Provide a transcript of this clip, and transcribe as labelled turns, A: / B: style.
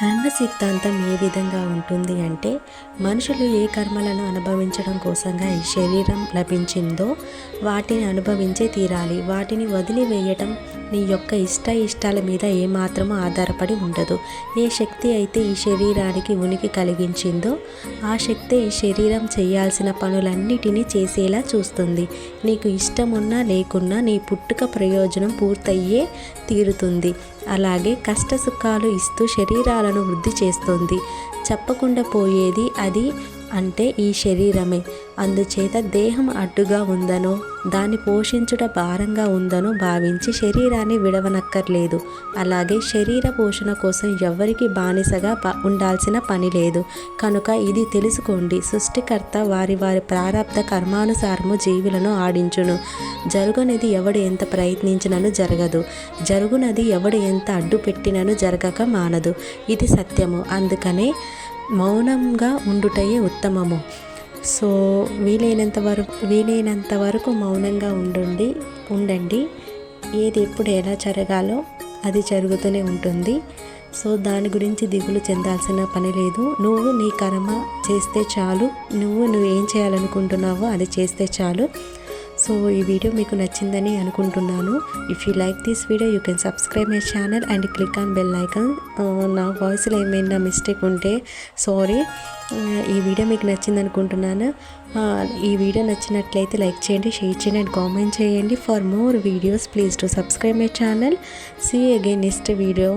A: కర్మ సిద్ధాంతం ఏ విధంగా ఉంటుంది అంటే మనుషులు ఏ కర్మలను అనుభవించడం కోసంగా ఈ శరీరం లభించిందో వాటిని అనుభవించే తీరాలి. వాటిని వదిలివేయటం నీ యొక్క ఇష్ట ఇష్టాల మీద ఏమాత్రమూ ఆధారపడి ఉండదు. ఏ శక్తి అయితే ఈ శరీరానికి ఉనికి కలిగించిందో ఆ శక్తి ఈ శరీరం చేయాల్సిన పనులన్నిటినీ చేసేలా చూస్తుంది. నీకు ఇష్టం ఉన్నా లేకున్నా నీ పుట్టుక ప్రయోజనం పూర్తయ్యే తీరుతుంది. అలాగే కష్ట సుఖాలు ఇస్తూ శరీరాలను వృద్ధి చేస్తుంది. చెప్పకుండా పోయేది అది అంటే ఈ శరీరమే. అందుచేత దేహం అడ్డుగా ఉందనో దాన్ని పోషించుట భారంగా ఉందనో భావించి శరీరాన్ని విడవనక్కర్లేదు. అలాగే శరీర పోషణ కోసం ఎవ్వరికి బానిసగా ప- ఉండాల్సిన పని లేదు. కనుక ఇది తెలుసుకోండి. సృష్టికర్త వారి వారి ప్రారంధ కర్మానుసారము జీవులను ఆడించును. జరుగునది ఎవడు ఎంత ప్రయత్నించినను జరగదు. జరుగునది ఎవడు ఎంత అడ్డు పెట్టినను జరగక మానదు. ఇది సత్యము. అందుకనే మౌనంగా ఉండుటయే ఉత్తమము. సో వీలైనంత వరకు వీలైనంత వరకు మౌనంగా ఉండండి ఉండండి. ఏది ఎప్పుడు ఎలా జరగాలో అది జరుగుతూనే ఉంటుంది. సో దాని గురించి దిగులు చెందాల్సిన పని లేదు. నువ్వు నీ కర్మ చేస్తే చాలు. నువ్వు నువ్వు ఏం చేయాలనుకుంటున్నావో అది చేస్తే చాలు. సో ఈ వీడియో మీకు నచ్చిందని అనుకుంటున్నాను. If you like this video you can subscribe my channel and click on bell icon నా వాయిస్లో ఏమైనా మిస్టేక్ ఉంటే సారీ ఈ వీడియో మీకు నచ్చింది అనుకుంటున్నాను. ఈ వీడియో నచ్చినట్లయితే లైక్ చేయండి షేర్ చేయండి అండ్ కామెంట్ చేయండి. For more videos please to subscribe my channel see again next video